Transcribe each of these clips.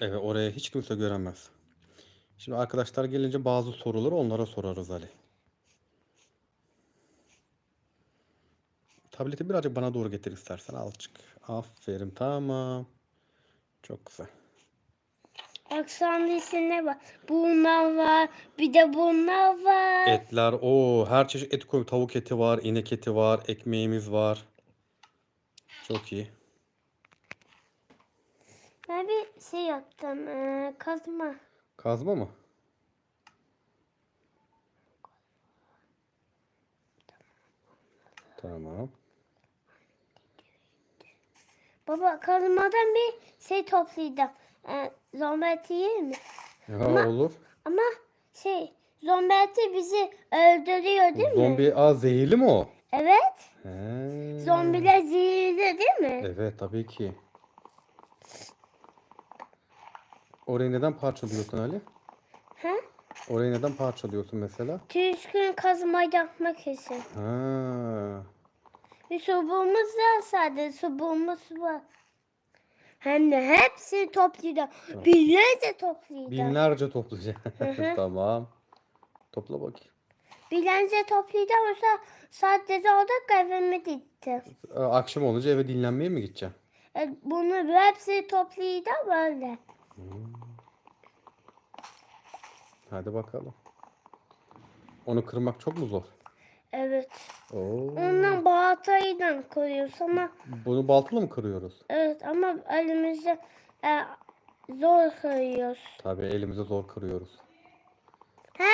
Evet oraya hiç kimse göremez. Şimdi arkadaşlar gelince bazı soruları onlara sorarız Ali. Tableti birazcık bana doğru getir istersen. Al çık. Aferin tamam. Çok güzel. Aksan ne var? Bunlar var. Bir de bunlar var. Etler o her çeşit et koy. Tavuk eti var, inek eti var, ekmeğimiz var. Çok iyi. Ben bir şey yaptım. Ee, kazma. Kazma mı? Tamam. Baba kazmadan bir şey toplayacağım. Ee, zombi eti yer mi? Ya Ama- olur. Ama şey zombi eti bizi öldürüyor değil mi? Zombi aa zehirli mi o? Evet. He. Zombiler zehirli değil mi? Evet tabii ki. Orayı neden parçalıyorsun Ali? Ha? Orayı neden parçalıyorsun mesela? Düzgün kazma yapmak için. Ha. Bir sobuğumuz var sadece sobuğumuz var. Hem de hepsini toplayacağım. Binlerce toplayacağım. Binlerce toplayacak. hı. Tamam. Topla bakayım. Binlerce toplayacağım. Yoksa sadece orada evime gitti. Akşam olunca eve dinlenmeye mi gideceksin? E, bunu hepsini toplayacağım öyle. Hadi bakalım. Onu kırmak çok mu zor? Evet. Oo. Ondan baltayla koyuyoruz ama Bunu baltayla mı kırıyoruz? evet ama elimizde e, zor koyuyoruz. Tabii elimize zor kırıyoruz. He.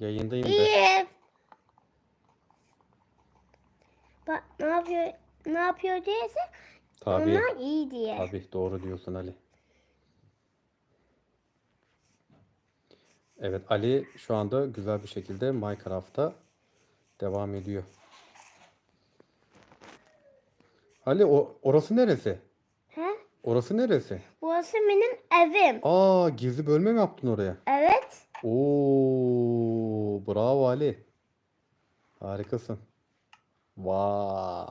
Yayındayım da. İyi. Bak ne yapıyor ne yapıyor diyese Tabii. onlar iyi diye. Tabii doğru diyorsun Ali. Evet Ali şu anda güzel bir şekilde Minecraft'ta devam ediyor. Ali o orası neresi? He? Orası neresi? Burası benim evim. Aa gizli bölme mi yaptın oraya? Evet. Oo bravo Ali. Harikasın. Vay.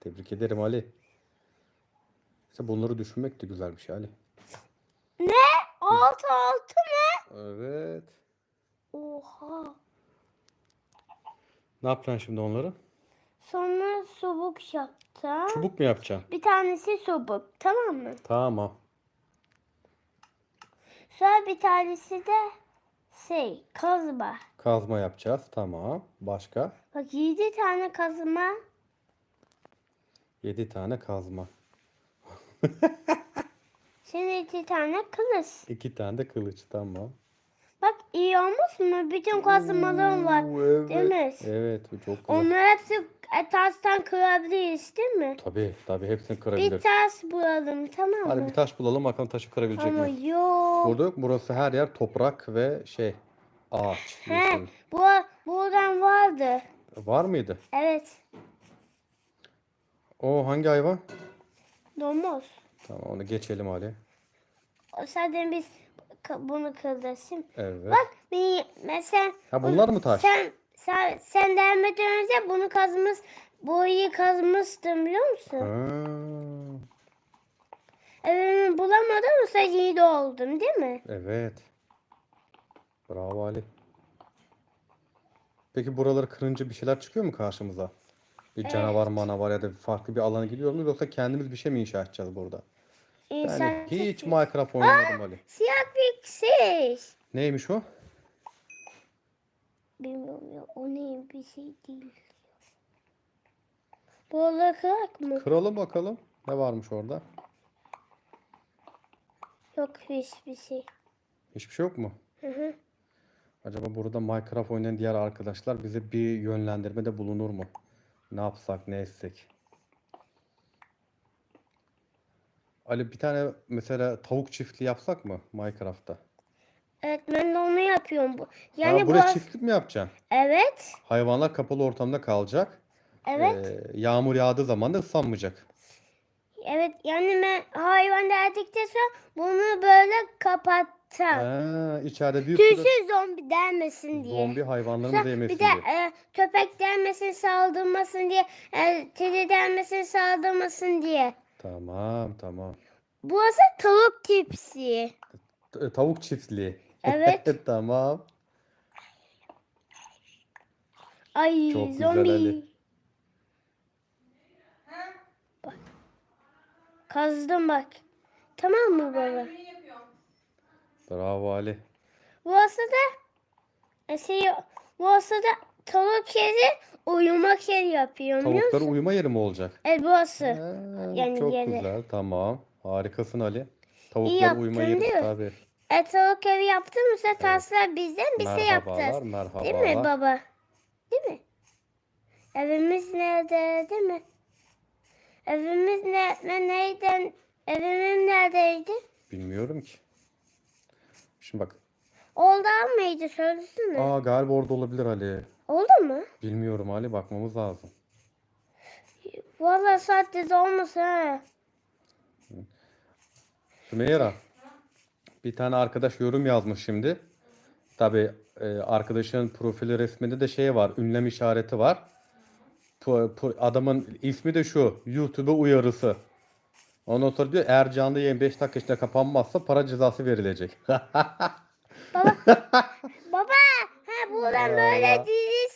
Tebrik ederim Ali. İşte bunları düşünmek de güzel bir şey Ali. Ne? Altı altı mı? Evet. Oha. Ne yapacaksın şimdi onları? Sonra sobuk yaptım. Çubuk mu yapacaksın? Bir tanesi sobuk. Tamam mı? Tamam. Sonra bir tanesi de şey kazma. Kazma yapacağız. Tamam. Başka? Bak yedi tane kazma. 7 tane kazma. Şimdi iki tane kılıç. 2 tane de kılıç. Tamam. Bak iyi olmuş mu? Bütün kazmalarım var. Evet. Değil mi? Evet bu çok güzel. Onlar hepsi taştan kırabiliriz değil mi? Tabii tabii hepsini Bir kırabilir. taş bulalım tamam mı? Hadi bir taş bulalım bakalım taşı kırabilecek Ama mi? yok. Burada yok. Burası her yer toprak ve şey ağaç. He, bu, buradan vardı. Var mıydı? Evet. O hangi hayvan? Domuz. Tamam onu geçelim Ali. Zaten biz bunu kırdırsın. Evet. Bak bir mesela Ha bunlar mı taş? sen sen sen gelmeden önce bunu kazmış boyu kazmıştım biliyor musun? Ha, Evimi bulamadım ama sen iyi de oldum değil mi? evet. Bravo Ali. Peki buraları kırınca bir şeyler çıkıyor mu karşımıza? Bir canavar manavar ya da farklı bir alana gidiyor mu yoksa kendimiz bir şey mi inşa edeceğiz burada? İnsan Yani hiç Minecraft oynamadım Ali. siyah bir şey. Neymiş o? Bilmiyorum ya o ne bir şey değil. Buraları kırak mı? Kıralım bakalım. Ne varmış orada? Yok hiçbir şey. Hiçbir şey yok mu? Hı hı. Acaba burada Minecraft oynayan diğer arkadaşlar bize bir yönlendirmede bulunur mu? Ne yapsak, ne etsek? Ali bir tane mesela tavuk çiftliği yapsak mı Minecraft'ta? Evet ben de onu yapıyorum. Bu. Yani bu buraya çiftlik mi yapacaksın? Evet. Hayvanlar kapalı ortamda kalacak. Evet. Ee, yağmur yağdığı zaman da ıslanmayacak. Evet yani ben hayvan derdikten sonra bunu böyle kapattım. Ha, içeride bir sürü Tüysüz zombi delmesin diye. zombi hayvanlarımızı Sonra yemesin bir de diye. e, köpek delmesin saldırmasın diye. E, kedi delmesin saldırmasın diye. Tamam tamam. Burası tavuk tipsi. T- Tavuk çiftliği. Evet. Tamam. Ay Çok güzel zombi. Ali. Bak. Kazdım bak. Tamam mı baba? Bravo Ali. Burası da şey, burası da tavuk yeri uyumak yeri yapıyor biliyor Tavukların musun? uyuma yeri mi olacak? Evet burası. Ha, Yani çok yeri. güzel. Tamam. Harikasın Ali. Tavukların uyuma yaptın yeri değil mi? tabii. E tavuk evi yaptın mı sen taslar bizden biz de yapacağız. merhabalar. Değil mi baba? Değil mi? Evimiz nerede değil mi? Evimiz ne, ne neyden? Evimiz neredeydi? Bilmiyorum ki. Şimdi bak. Oldu mıydı söylesene. Aa galiba orada olabilir Ali. Oldu mu? Bilmiyorum Ali bakmamız lazım. Vallahi sadece olmasın ha. Sümeyra. Bir tane arkadaş yorum yazmış şimdi. Tabii e, arkadaşın profili resminde de şey var. Ünlem işareti var. Adamın ismi de şu. YouTube uyarısı. Ondan sonra diyor eğer canlı yayın 5 dakika içinde kapanmazsa para cezası verilecek. Baba, buradan Ya. böyle diz.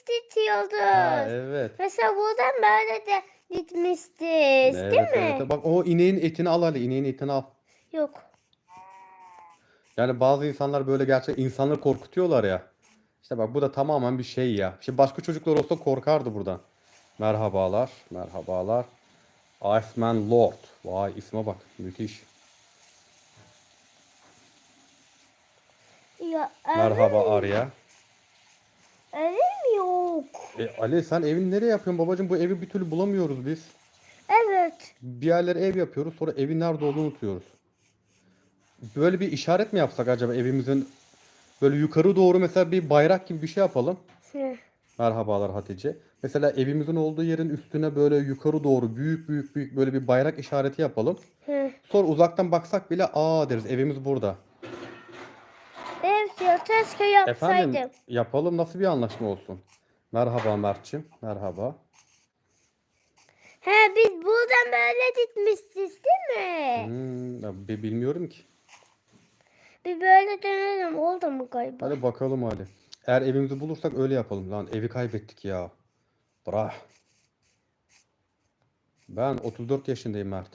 Ha, evet. Mesela buradan böyle de gitmiştik, Evet, değil mi? evet. Bak o ineğin etini al Ali. ineğin etini al. Yok. Yani bazı insanlar böyle gerçek insanları korkutuyorlar ya. İşte bak bu da tamamen bir şey ya. Şimdi başka çocuklar olsa korkardı buradan. Merhabalar, merhabalar. Iceman Lord. Vay isme bak, müthiş. Ya, Merhaba Arya. Evim yok. E, Ali sen evini nereye yapıyorsun babacığım? Bu evi bir türlü bulamıyoruz biz. Evet. Bir yerlere ev yapıyoruz sonra evin nerede olduğunu unutuyoruz. Böyle bir işaret mi yapsak acaba evimizin böyle yukarı doğru mesela bir bayrak gibi bir şey yapalım. Hı. Merhabalar Hatice. Mesela evimizin olduğu yerin üstüne böyle yukarı doğru büyük büyük büyük böyle bir bayrak işareti yapalım. Hı. Sonra uzaktan baksak bile aa deriz evimiz burada. Ya keşke yapsaydım. Efendim yapalım nasıl bir anlaşma olsun? Merhaba Mert'ciğim. Merhaba. He biz buradan böyle gitmişiz değil mi? Hmm, ya bi- bilmiyorum ki. Bir böyle dönelim oldu mu galiba? Hadi bakalım hadi. Eğer evimizi bulursak öyle yapalım. Lan evi kaybettik ya. Brah. Ben 34 yaşındayım Mert.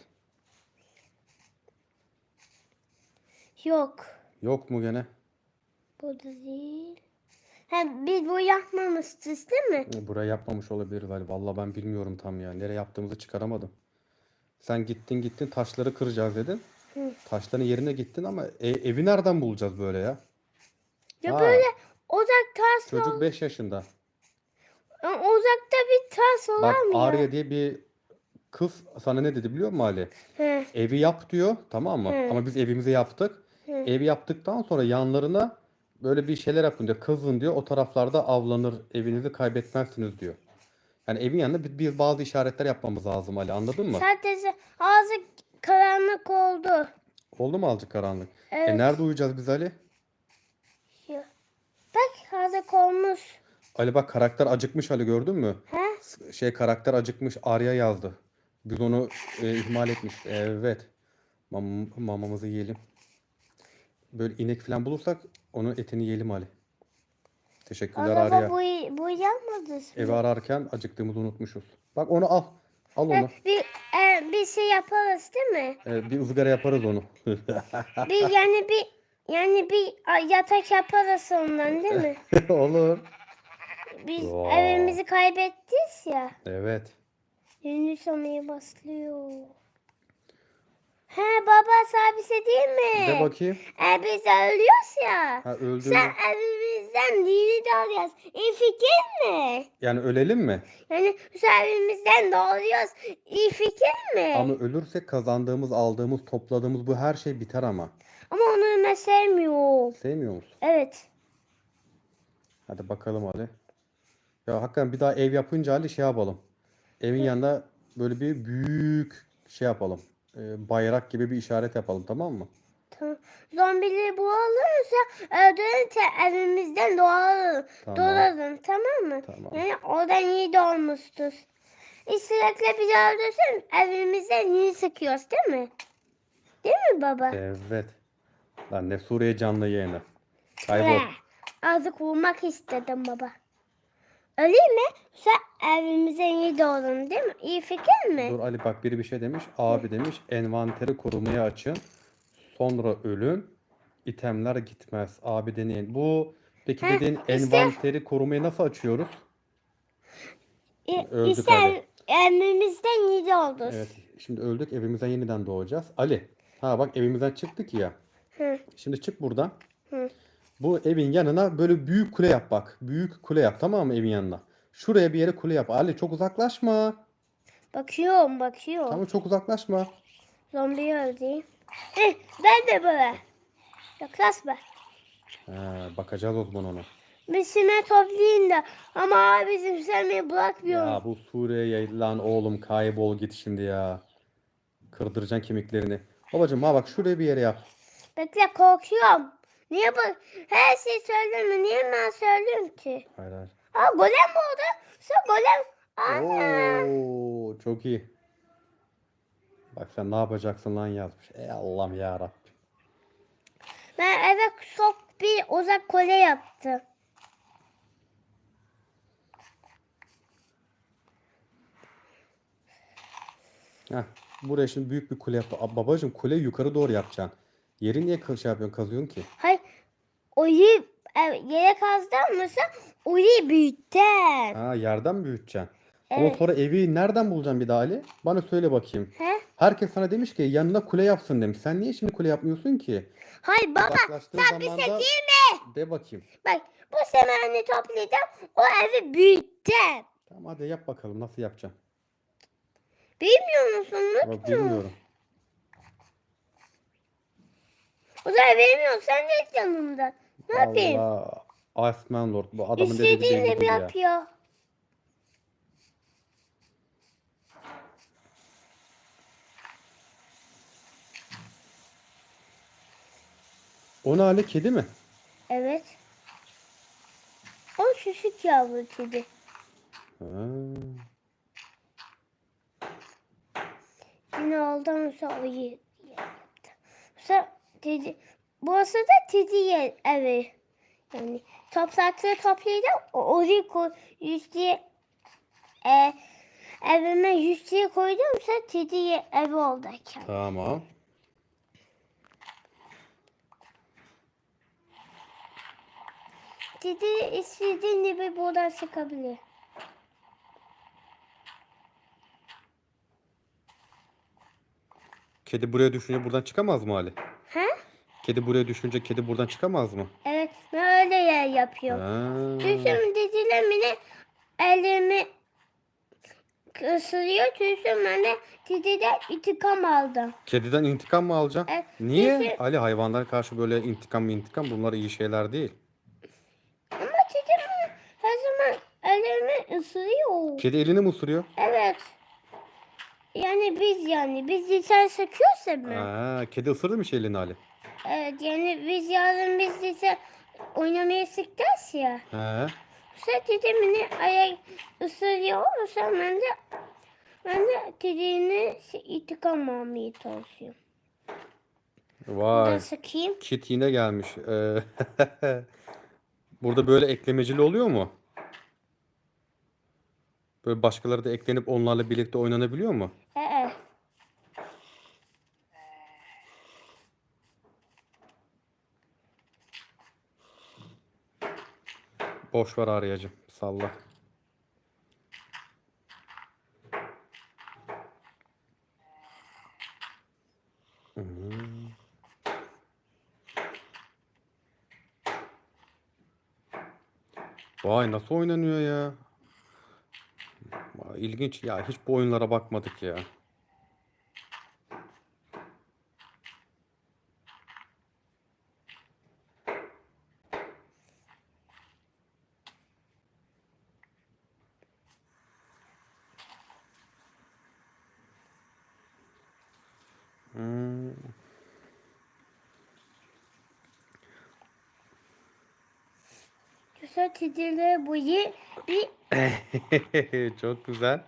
Yok. Yok mu gene? Burada değil. He biz bu yapmamışız değil mi? Buraya yapmamış olabiliriz Ali. Vallahi ben bilmiyorum tam ya. Nereye yaptığımızı çıkaramadım. Sen gittin gittin taşları kıracağız dedin. Hı. Taşların yerine gittin ama e- evi nereden bulacağız böyle ya? Ya Ha, böyle uzak tas Çocuk ol- 5 yaşında. Ya Uzakta bir tas Bak olamıyor. Arya diye bir kız sana ne dedi biliyor musun Ali? He. Evi yap diyor tamam mı? Hı. Ama biz evimizi yaptık. Hı. Evi yaptıktan sonra yanlarına böyle bir şeyler yapın diyor. Kızın diyor o taraflarda avlanır evinizi kaybetmezsiniz diyor. Yani evin yanında bir, bir bazı işaretler yapmamız lazım Ali anladın mı? Sadece ağzı karanlık oldu. Oldu mu azıcık karanlık? Evet. E nerede uyuyacağız biz Ali? Ya. Bak ağzı olmuş. Ali bak karakter acıkmış Ali gördün mü? He? Şey karakter acıkmış Arya yazdı. Biz onu e, ihmal etmiş. Evet. Mam mamamızı yiyelim. Böyle inek falan bulursak onun etini yiyelim Ali. Teşekkürler Baba Arya. bu, bu yapmadı. Evi ararken acıktığımızı unutmuşuz. Bak onu al. Al onu. Bir, e, bir şey yaparız değil mi? E, bir ızgara yaparız onu. Bir yani bir yani bir a, yatak yaparız ondan değil mi? Olur. Biz Vay. evimizi kaybettik ya. Evet. Yeni sonraya başlıyor. He baba sabise değil mi? De bakayım. E biz ölüyoruz ya. Ha öldü Sen evimizden diri doğuyoruz. İyi fikir mi? Yani ölelim mi? Yani biz evimizden doğuyoruz. İyi fikir mi? Ama ölürsek kazandığımız, aldığımız, topladığımız bu her şey biter ama. Ama onu Ömer sevmiyor. Sevmiyor musun? Evet. Hadi bakalım Ali. Ya hakikaten bir daha ev yapınca Ali şey yapalım. Evin yanında böyle bir büyük şey yapalım. E, bayrak gibi bir işaret yapalım tamam mı? Tamam. Zombileri bulalımsa öldürünce evimizden doğalım. Tamam. Doğalım tamam mı? Tamam. Yani oradan iyi doğmuştur. sürekli bizi öldürsün evimizde niye sıkıyoruz değil mi? Değil mi baba? Evet. Lan ne Suriye canlı yayını. Kaybol. Azıcık vurmak istedim baba. Öleyim mi? Sen evimize iyi doğdun değil mi? İyi fikir mi? Dur Ali bak biri bir şey demiş. Abi demiş envanteri korumaya açın. Sonra ölün. İtemler gitmez. Abi deneyin. Bu peki Ha, dediğin işte- envanteri korumayı nasıl açıyoruz? İ- öldük işte abi. evimizden iyi doğdun. Evet. Şimdi öldük. Evimizden yeniden doğacağız. Ali. Ha bak evimizden çıktık ya. Hı, Şimdi çık buradan. hı. Bu evin yanına böyle büyük kule yap bak. Büyük kule yap tamam mı evin yanına? Şuraya bir yere kule yap. Ali çok uzaklaşma. Bakıyorum bakıyorum. Tamam çok uzaklaşma. Zombiyi öldüreyim. Eh, ben de böyle. Yaklaşma. Ha, bakacağız o zaman ona. Misime toplayın da ama abi bizim sevmeyi bırakmıyor. Ya bu Suriye yayılan oğlum kaybol git şimdi ya. Kırdıracaksın kemiklerini. Babacım ha bak şuraya bir yere yap. Bekle korkuyorum. Niye bu her şeyi söyleme? Niye ben söylüyorum ki? Hayır hayır. Aa golem mi oldu? Sen golem. Ana. Oo, çok iyi. Bak sen ne yapacaksın lan yazmış. Ey Allah'ım ya Rabbim. Ben eve çok bir uzak kole yaptım. Heh, buraya şimdi büyük bir kule yap. Babacım kuleyi yukarı doğru yapacaksın. Yeri niye ka- şey yapıyorsun kazıyorsun ki? Hayır. Oyu ev, yere sen oyu büyütten. Ha yerden büyüteceksin? Ama Evet. sonra evi nereden bulacaksın bir daha Ali? Bana söyle bakayım. He? Herkes sana demiş ki yanına kule yapsın demiş. Sen niye şimdi kule yapmıyorsun ki? Hayır baba sen bir şey zamanda- değil mi? De bakayım. Bak bu semeni toplayacağım o evi büyütten. Tamam hadi yap bakalım nasıl yapacaksın? Bilmiyor musun? Bak bilmiyorum. O da vermiyor sen de yanımda. Ne yapayım? Allah. Iceman Lord. Bu adamın dediği İstediğini değil ya. yapıyor. O ne Ali kedi mi? Evet. O küçük yavru kedi. Ha. Yine oldu sonra o yaptı. Sonra dedi, burası da yer evi. Yani toprakları toplayacağım. o- Oraya koy, yüzlüğe e, evime yüzlüğe koydumsa kedi yer evi oldu. Tamam. Kedi istediğin gibi buradan çıkabilir. Kedi buraya düşünce buradan çıkamaz mı Ali? Kedi buraya düşünce kedi buradan çıkamaz mı? Evet ben öyle yer yapıyorum. Ha. Tüsüm dediler beni ellerimi ısırıyor. Tüsüm ben de dediden intikam aldım. Kediden intikam mı alacaksın? Evet, Niye? çünkü- Ali hayvanlara karşı böyle intikam intikam bunlar iyi şeyler değil. Ama dedem her zaman ellerimi ısırıyor. Kedi elini mi ısırıyor? Evet. Yani biz yani biz insan sıkıyorsa mı? Ha, kedi ısırdı mı şey elini Ali? Evet yani biz yarın biz insan oynamaya sıkacağız ya. He. Sen dedem beni ayak ısırıyor. Sonra ben de ben de dediğini intikam almaya çalışıyorum. Ben Vay. sıkayım. Kit yine gelmiş. Ee, Burada böyle eklemecili oluyor mu? Böyle başkaları da eklenip onlarla birlikte oynanabiliyor mu? Boş ver arayacım. Salla. Vay nasıl oynanıyor ya? İlginç ya hiç bu oyunlara bakmadık ya. Güzel çizgileri boyu bir Çok güzel.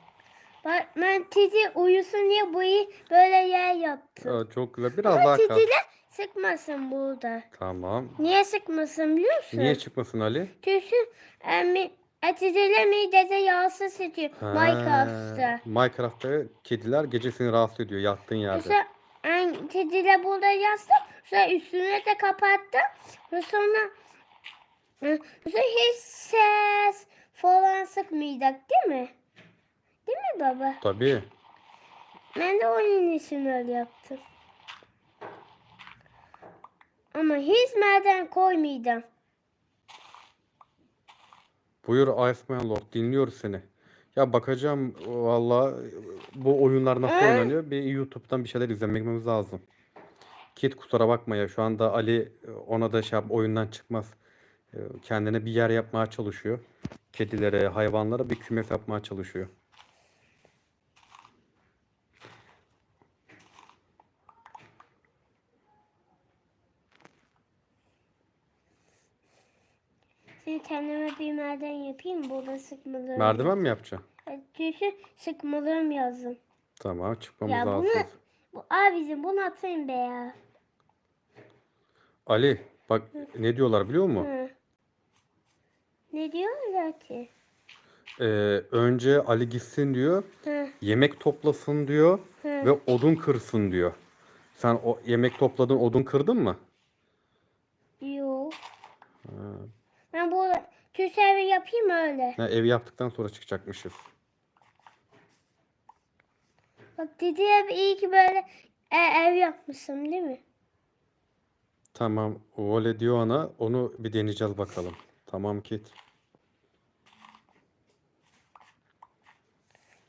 Bak ben Titi uyusun diye burayı böyle yer yaptım. Aa, çok güzel. Biraz daha kal. Titi'ler sıkmasın burada. Tamam. Niye sıkmasın biliyor musun? Niye çıkmasın Ali? Çünkü emi, Titi'ler midede yağsız ediyor. Ha, Minecraft'ta. Minecraft'ta kediler gece seni rahatsız ediyor yattığın yerde. Mesela en Titi'yle burada yattım. Sonra üstüne de kapattım. Ve sonra hiç ses falan sıkmayacak değil mi? Değil mi baba? Tabii. Ben de onun için öyle yaptım. Ama hiç maden koymayacağım. Buyur Iceman Lord dinliyoruz seni. Ya bakacağım valla bu oyunlar nasıl Ee? oynanıyor. Bir YouTube'dan bir şeyler izlememiz lazım. Kit kusura bakma ya şu anda Ali ona da şey yap, oyundan çıkmaz. E, Kendine bir yer yapmaya çalışıyor. Kedilere, hayvanlara bir kümes yapmaya çalışıyor. Şimdi kendime bir merdiven yapayım. Burada sıkmalarım. Merdiven mi yapacaksın? Evet, Çünkü sıkmalarım yazın. Tamam çıkmamız Ya lazım. bunu bu abicim bunu atayım be ya. Ali bak ne diyorlar biliyor musun? Hı. Ne diyorlar ki? Ee, önce Ali gitsin diyor. Hı. Yemek toplasın diyor Hı. ve odun kırsın diyor. Sen o yemek topladın, odun kırdın mı? Yok. Ben bu köşe evi yapayım öyle. Ha, ev yaptıktan sonra çıkacakmışız. Bak dedi ev iyi ki böyle e, ev yapmışsın değil mi? Tamam, öyle diyor ana. Onu bir deneyeceğiz bakalım. Tamam Kit.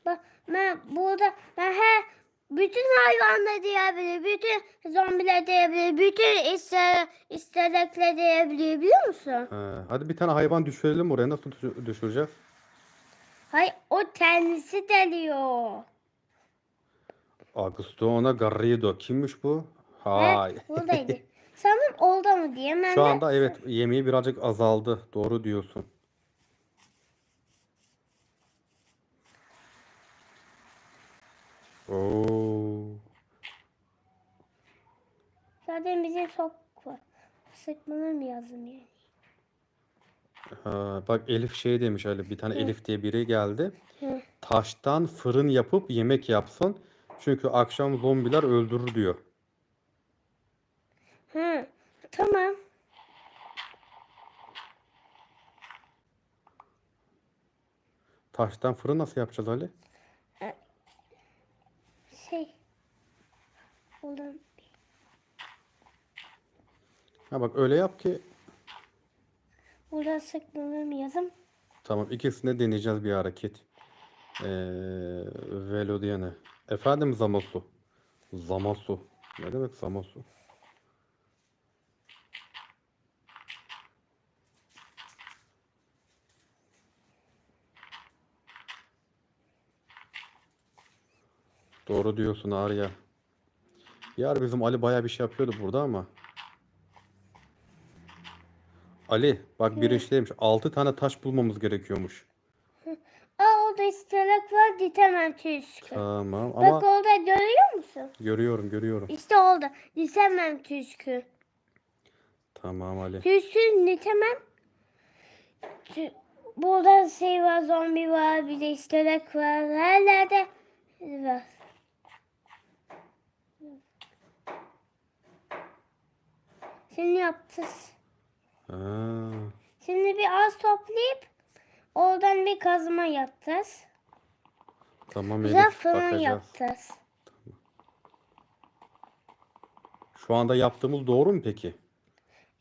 Bak ben burada ben her bütün hayvanlar diyebilir, bütün zombiler diyebilir, bütün ister, istelekler diyebilir biliyor musun? Ha, hadi bir tane hayvan düşürelim oraya. Nasıl düşü- düşüreceğiz? Hayır o kendisi deliyor. Agustona Garrido. Kimmiş bu? He, Hay. buradaydı. Sanırım oldu mu diye ben Şu de- anda evet yemeği birazcık azaldı. Doğru diyorsun. Oo. Zaten bizim çok mı yazdım yani? Ha, bak Elif şey demiş öyle bir tane Elif diye biri geldi. Hı. Taştan fırın yapıp yemek yapsın. Çünkü akşam zombiler öldürür diyor. Hı. Tamam. Taştan fırın nasıl yapacağız Ali? Şey. Oğlum. Ha bak öyle yap ki Burada sıkmalar mı yazım? tamam ikisini de deneyeceğiz bir hareket. Ee, velo diyene. Efendim Zamosu. Zamasu. Ne demek Zamasu? Doğru diyorsun Arya. Yar bizim Ali bayağı bir şey yapıyordu burada ama. Ali bak biri şey demiş 6 tane taş bulmamız gerekiyormuş. Aa orada istelek var ditemem tüskü. Tamam Bak ama orada görüyor musun? görüyorum görüyorum. İşte orada ditemem tüskü. Tamam Ali. Tüskü ditemem. Tü- Burada şey var zombi var bir de istelek var. Her yerde var. Şimdi yapacağız. Ha, Şimdi bir az toplayıp oradan bir kazma yapacağız. tamam Güzel Elif fırın bakacağız. yapacağız. Şu anda yaptığımız doğru mu peki?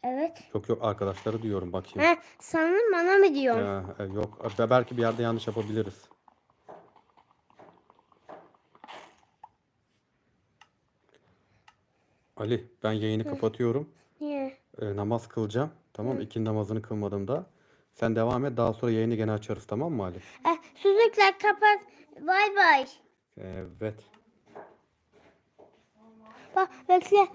Evet. Yok yok arkadaşları diyorum bakayım. Ha, sanırım bana mı diyorsun? Ha, e, yok Be- belki bir yerde yanlış yapabiliriz. Ali ben yayını kapatıyorum. E, namaz kılacağım. Tamam İki namazını kılmadım da. Sen devam et daha sonra yayını gene açarız tamam mı Ali? Eh, Süzükler kapat. Bay bay. Evet. Bak bekle.